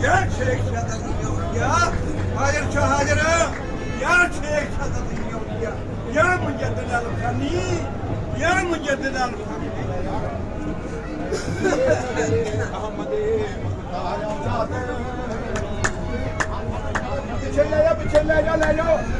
Gerçek adamın yok ya. Hayır çahadırı. Gerçek adamın yok ya. Ya mı geldin alıp seni? Ya mı geldin alıp seni? Biçenler ya biçenler ya lan ya.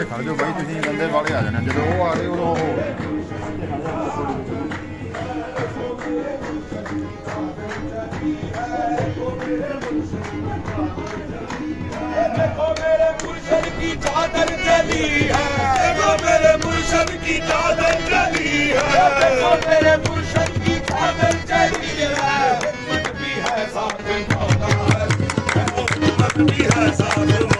ਇੱਥੇ ਖੜ ਜਾਓ ਬਾਈ ਤੁਸੀਂ ਬੰਦੇ ਵਾਲੇ ਆ ਜਾਣੇ ਜਦੋਂ ਉਹ ਆ ਰਹੇ ਉਦੋਂ ਉਹ देखो मेरे मुर्शद की चादर चली है देखो मेरे मुर्शद की चादर चली है देखो मेरे मुर्शद की चादर चली है उम्मत भी है साथ मौला है उम्मत भी है साथ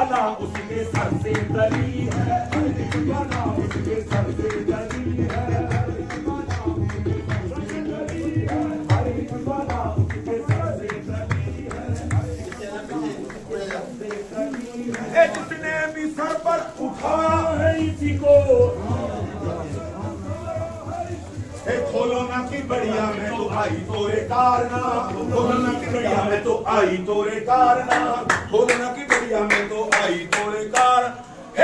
एक बला उसके सर से डली है एक बला उसके सर से डली है ए जिसने भी सर पर उठाया है इसी को ए खोलो ना की बढ़िया में तो आई तोरे कारना खोलो ना की बढ़िया में तो आई तोरे कारना खोलो ना की बढ़िया में तो आई तोरे कार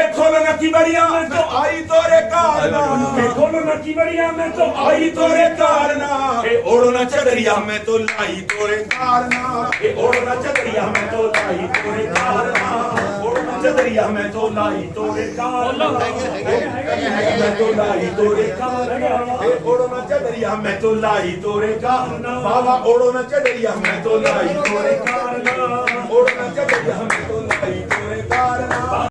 ए खोलो ना की बढ़िया में तो आई तोरे कारना ए खोलो ना की बढ़िया में तो आई तोरे कारना ए ओढ़ो ना चदरिया मैं तो लाई तोरे कारना ए ओढ़ना चदरिया मैं तो लाई तोरे कारना ओढ़ना चदरिया मैं तो लाई तोरे कारना मैं तो लाई तोरे कारना ए ओढ़ना चदरिया मैं तो लाई तोरे कारना बाबा ओढ़ना चदरिया मैं तो लाई तोरे कारना ओढ़ना चदरिया मैं तो लाई